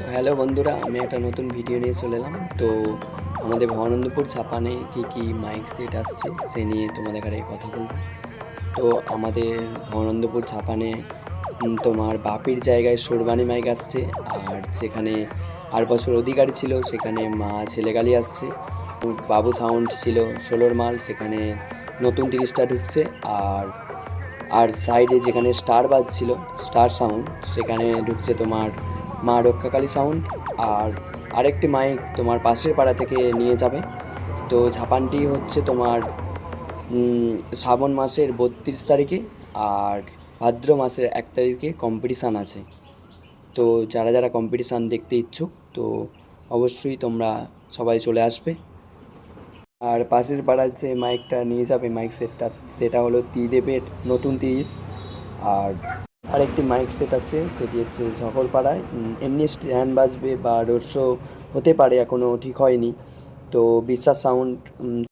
তো হ্যালো বন্ধুরা, আমি একটা নতুন ভিডিও নিয়ে চলে এলাম। তো আমাদের ভবানন্দপুর ছাপানে কি কি মাইক সেট আসছে, সে নিয়ে তোমাদের কাছে কথা বলব। তো আমাদের ভবানন্দপুর ছাপানে তোমার বাপির জায়গায় সোরবানি মাইক আসছে, আর সেখানে আর বছর অধিকারী ছিল, সেখানে মা ছেলেগালি আসছে। বাবু সাউন্ড ছিল, ষোলোর মাল, সেখানে নতুন তিরিশটা ঢুকছে, আর আর সাইডে যেখানে স্টার বাজছিল স্টার সাউন্ড সেখানে ঢুকছে তোমার মা রক্ষাকালী সাউন্ড আর আরেকটি মাইক তোমার পাশের পাড়া থেকে নিয়ে যাবে। তো ঝাপানটি হচ্ছে তোমার শ্রাবণ মাসের বত্রিশ তারিখে আর ভাদ্র মাসের এক তারিখে কম্পিটিশান আছে। তো যারা যারা কম্পিটিশান দেখতে ইচ্ছুক, তো অবশ্যই তোমরা সবাই চলে আসবে। আর পাশের পাড়ার যে মাইকটা নিয়ে যাবে, মাইক সেটটা, সেটা হলো ত্রিদেবের নতুন তিরিশ। আর আরেকটি মাইক সেট আছে, সেটি হচ্ছে ঝকলপাড়ায় এমনি স্ট্যান্ড বাজবে বা রোড শো হতে পারে এখনও ঠিক হয়নি। তো বিশ্বাস সাউন্ড